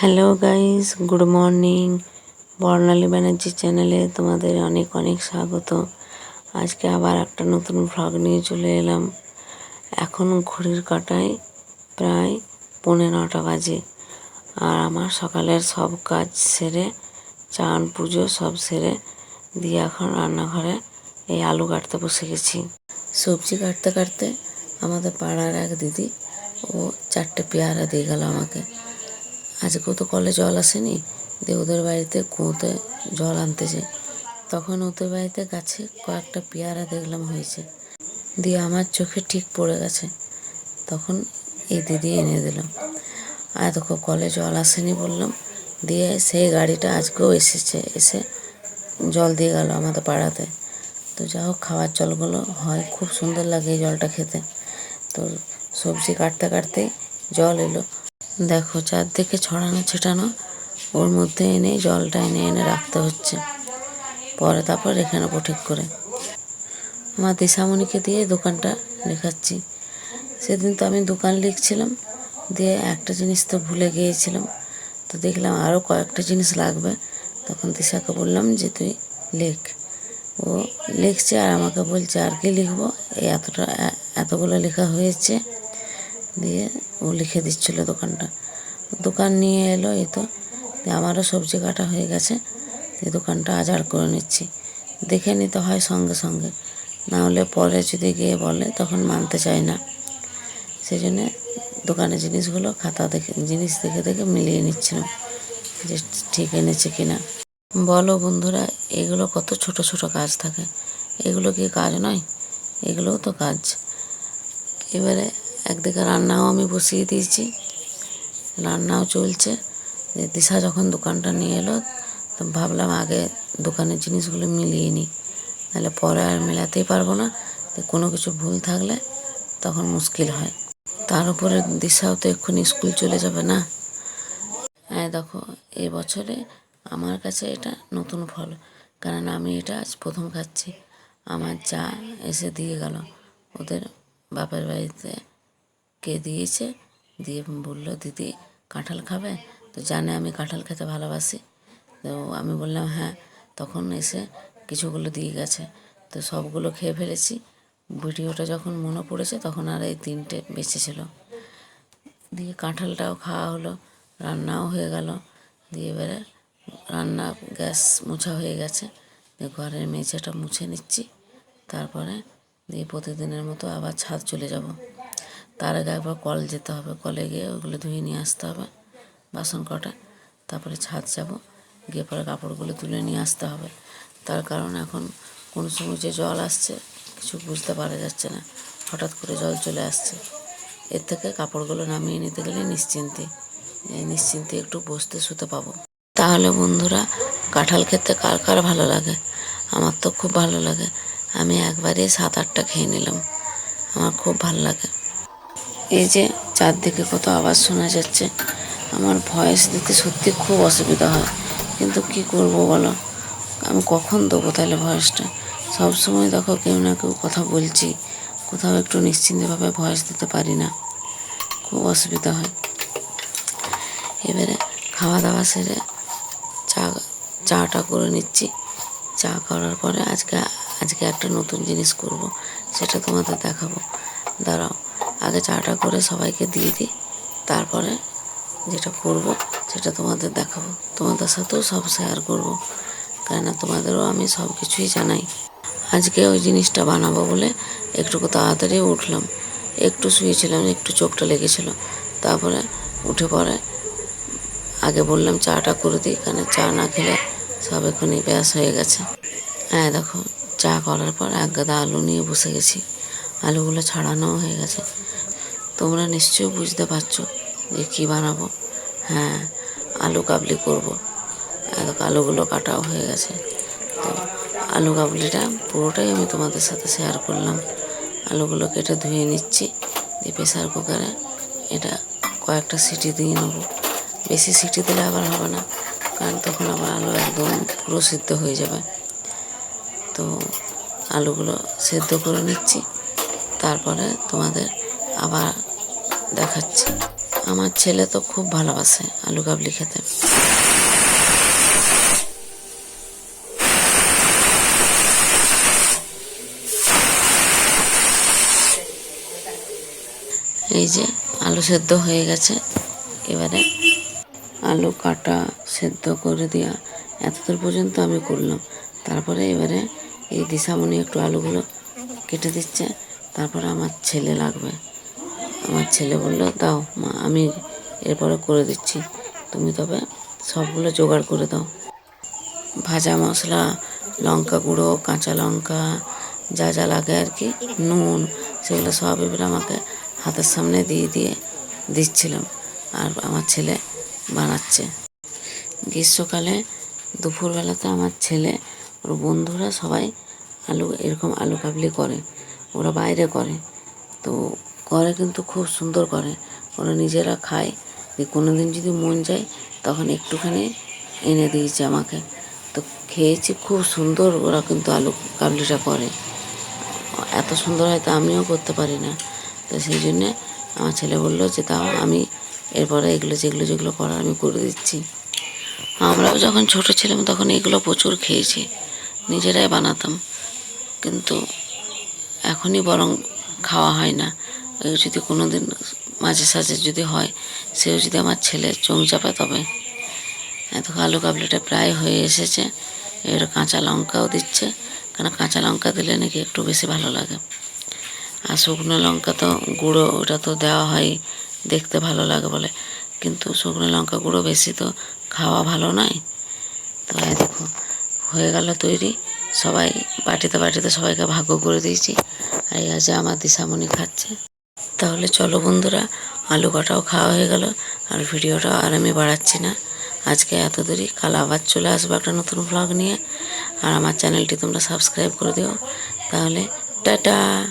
Hello guys good morning Barnali Banerjee চ্যানেলে তোমাদের অনেক অনেক স্বাগত। আজকে আবার একটা নতুন ভ্লগ নিয়ে চলে এলাম। এখন ঘড়ির কাঁটায় প্রায় পৌনে নটা বাজে। আর আমার সকালের সব কাজ সেরে, চান, পুজো সব সেরে দিয়ে এখন রান্নাঘরে এই আলু কাটতে বসে গেছি। সবজি কাটতে কাটতে আমাদের পাড়ার এক দিদি ও চারটে পেয়ারা দিয়ে গেল আমাকে। আজকেও তো কলে জল আসেনি, দিয়ে ওদের বাড়িতে কুঁয়োতে জল আনতেছে। তখন ওদের বাড়িতে গাছে কয়েকটা পেয়ারা দেখলাম হয়েছে, দিয়ে আমার চোখে ঠিক পড়ে গেছে। তখন এই দিদি এনে দিলাম আর দেখো কলে জল আসেনি বললাম, দিয়ে সেই গাড়িটা আজকেও এসেছে, এসে জল দিয়ে গেল আমাদের পাড়াতে। তো যা হোক, খাওয়ার জলগুলো হয়, খুব সুন্দর লাগে এই জলটা খেতে। তো সবজি কাটতে কাটতেই জল এলো। দেখো, চারদিকে ছড়ানো ছিটানো, ওর মধ্যে এনে, জলটা এনে এনে রাখতে হচ্ছে। পরে তারপর রেখে নেব ঠিক করে। আমার দিশামণিকে দিয়ে দোকানটা লেখাচ্ছি সেদিন তো আমি দোকান লিখছিলাম, দিয়ে একটা জিনিস তো ভুলে গিয়েছিলাম। তো দেখলাম আরও কয়েকটা জিনিস লাগবে। তখন দিশাকে বললাম যে, তুই লেখ। ও লিখছে আর আমাকে বলছে, আর কি লিখব? এই এতটা এতগুলো লেখা হয়েছে। দিয়ে ও লিখে দিচ্ছিল দোকানটা। দোকান নিয়ে এলো, এই তো। আমারও সবজি কাটা হয়ে গেছে, দিয়ে দোকানটা আজার করে নিচ্ছি। দেখে নিতে হয় সঙ্গে সঙ্গে। না হলে পরে যদি গিয়ে বলে, তখন মানতে চায় না। সেই জন্যে দোকানের জিনিসগুলো খাতা দেখে, জিনিস দেখে দেখে মিলিয়ে নিচ্ছিলাম যে ঠিক এনেছে কি না বলো বন্ধুরা, এগুলো কত ছোট ছোট কাজ থাকে। এগুলো কি কাজ নয়? এগুলোও তো কাজ। এবারে একদিকে রান্নাও আমি বসিয়ে দিয়েছি। রান্নাও চলছে। দিশা যখন দোকানটা নিয়ে এলো, তো ভাবলাম আগে দোকানের জিনিসগুলো মিলিয়ে নিই। নাহলে পরে আর মেলাতেই পারব না। কোনো কিছু ভুল থাকলে তখন মুশকিল হয়। তার উপরে দিশাও তো এক্ষুনি স্কুল চলে যাবে না। হ্যাঁ দেখো এই বছরে আমার কাছে এটা নতুন ফল। কারণ আমি এটা আজ প্রথম খাচ্ছি। আমার যা এসে দিয়ে গেল। ওদের বাপের বাড়িতে কে দিয়েছে? দিয়ে বলল, দিদি, কাঁঠাল খাবে? তো জানে আমি কাঁঠাল খেতে ভালোবাসি। তো আমি বললাম হ্যাঁ। তখন এসে কিছুগুলো দিয়ে গেছে। তো সবগুলো খেয়ে ফেলেছি। ভিডিওটা যখন মনে পড়েছে তখন আর এই তিনটে বেঁচে ছিল। দিয়ে কাঁঠালটাও খাওয়া হলো, রান্নাও হয়ে গেল। দিয়ে এবারে রান্না গ্যাস মোছা হয়ে গেছে। দিয়ে ঘরের মেঝেটা মুছে নিচ্ছি। তারপরে দিয়ে প্রতিদিনের মতো আবার ছাদ চলে যাব। তার আগে একবার কল যেতে হবে, কলে গিয়ে ওগুলো ধুয়ে নিয়ে আসতে হবে, বাসন কটা। তারপরে ছাদ যাব, গিয়ে পরে কাপড়গুলো তুলে নিয়ে আসতে হবে। তার কারণ এখন কোন সময় যে জল আসছে, কিছু বুঝতে পারা যাচ্ছে না। হঠাৎ করে জল চলে আসছে। এর থেকে কাপড়গুলো নামিয়ে নিতে গেলে নিশ্চিন্তে নিশ্চিন্তে একটু বসতে শুতে পাবো। তাহলে বন্ধুরা, কাঁঠাল খেতে কার কার ভালো লাগে? আমার তো খুব ভালো লাগে। আমি একবারে সাত আটটা খেয়ে নিলাম। আমার খুব ভালো লাগে। এই যে চারদিকে কত আওয়াজ শোনা যাচ্ছে। আমার ভয়েস দিতে সত্যি খুব অসুবিধা হয়। কিন্তু কি করব বলো? আমি কখন দেবো তাহলে ভয়েসটা সব সময় দেখো কেউ না কেউ কথা বলছি। কোথাও একটু নিশ্চিন্তভাবে ভয়েস দিতে পারি না। খুব অসুবিধা হয়। এবারে খাওয়া দাওয়া সেরে চা, চাটা করে নিচ্ছি। চা করার পরে আজকে আজকে একটা নতুন জিনিস করব। সেটা তোমাদের দেখাবো। দাঁড়াও। আগে চাটা করে সবাইকে দিয়ে দিই। তারপরে যেটা করব সেটা তোমাদের দেখাবো। তোমাদের সাথেও সব শেয়ার করব। কেননা তোমাদেরও আমি সব কিছুই জানাই। আজকে ওই জিনিসটা বানাবো বলে একটু তাড়াতাড়ি উঠলাম। একটু শুয়েছিলাম, একটু চোখটা লেগেছিল। তারপরে উঠে পড়ে আগে বললাম চাটা করে দিই কেন চা না খেলে সব এখনই ব্যাস হয়ে গেছে। হ্যাঁ দেখো চা করার পর এক গাদা আলু নিয়ে বসে গেছি। আলুগুলো ছাড়ানোও হয়ে গেছে। তোমরা নিশ্চয়ই বুঝতে পারছ যে কী বানাবো। হ্যাঁ আলু কাবলি করব। আলুগুলো কাটাও হয়ে গেছে। তো আলু কাবলিটা পুরোটাই আমি তোমাদের সাথে শেয়ার করলাম। আলুগুলো কেটে ধুয়ে নিচ্ছি, দিয়ে প্রেসার কুকারে এটা কয়েকটা সিটি দিয়ে নেব। বেশি সিটি দিলে আবার হবে না, কারণ তখন আবার আলু একদম পুরো সিদ্ধ হয়ে যাবে। তো আলুগুলো সেদ্ধ করে নিচ্ছি, তারপরে তোমাদের আবার দেখাচ্ছি। আমার ছেলে তো খুব ভালোবাসে আলু কাবলি খেতে। এই যে আলু সেদ্ধ হয়ে গেছে। এবারে আলু কাটা সেদ্ধ করে দেওয়া এতদূর পর্যন্ত আমি করলাম। তারপরে এবারে এই দিশামণি একটু আলুগুলো কেটে দিচ্ছে। তারপরে আমার ছেলে লাগবে। আমার ছেলে বলল, দাও মা, আমি এরপরে করে দিচ্ছি। তুমি তবে সবগুলো জোগাড় করে দাও। ভাজা মশলা, লঙ্কা গুঁড়ো, কাঁচা লঙ্কা, যা যা লাগে আর কি, নুন, সেগুলো সব এবারে আমাকে হাতের সামনে দিয়ে দিয়ে দিচ্ছিলাম। আর আমার ছেলে বানাচ্ছে। গ্রীষ্মকালে দুপুরবেলাতে আমার ছেলে, ওর বন্ধুরা সবাই আলু, এরকম আলু কাবলি করে, ওরা বাইরে করে। তো করে কিন্তু খুব সুন্দর করে। ওরা নিজেরা খায়। যে কোনো দিন যদি মন যায়, তখন একটুখানি এনে দিয়েছে আমাকে। তো খেয়েছি, খুব সুন্দর ওরা কিন্তু আলু কাবলিটা করে। এত সুন্দর হয়তো আমিও করতে পারি না। তো সেই জন্যে আমার ছেলে বলল যে তাও আমি এরপরে এগুলো যেগুলো যেগুলো করার আমি করে দিচ্ছি। আমরাও যখন ছোট ছিলাম, তখন এগুলো প্রচুর খেয়েছি। নিজেরাই বানাতাম। কিন্তু এখনই বরং খাওয়া হয় না। ওই যদি কোনো দিন মাঝে সাঝে যদি হয়, সেও যদি আমার ছেলে চোখ চাপে তবে। এত আলু কাবলিটা প্রায় হয়ে এসেছে। এর কাঁচা লঙ্কাও দিচ্ছে। কারণ কাঁচা লঙ্কা দিলে নাকি একটু বেশি ভালো লাগে। আর শুকনো লঙ্কা তো গুঁড়ো, ওটা তো দেওয়া হয় দেখতে ভালো লাগে বলে। কিন্তু শুকনো লঙ্কা গুঁড়ো বেশি তো খাওয়া ভালো নয়। তো দেখো, হয়ে গেল তৈরি। সবাই বাটিতে বাটিতে সবাইকে ভাগ্য করে দিয়েছি। আর এই আছে আমার দিশামণি খাচ্ছে। তাহলে চলো বন্ধুরা, আলু কাটাও খাওয়া হয়ে গেল, আর ভিডিওটাও আর আমি বাড়াচ্ছি না। আজকে এত দূরই কাল আবার চলে আসব একটা নতুন ব্লগ নিয়ে। আর আমার চ্যানেলটি তোমরা সাবস্ক্রাইব করে দিও। তাহলে টাটা!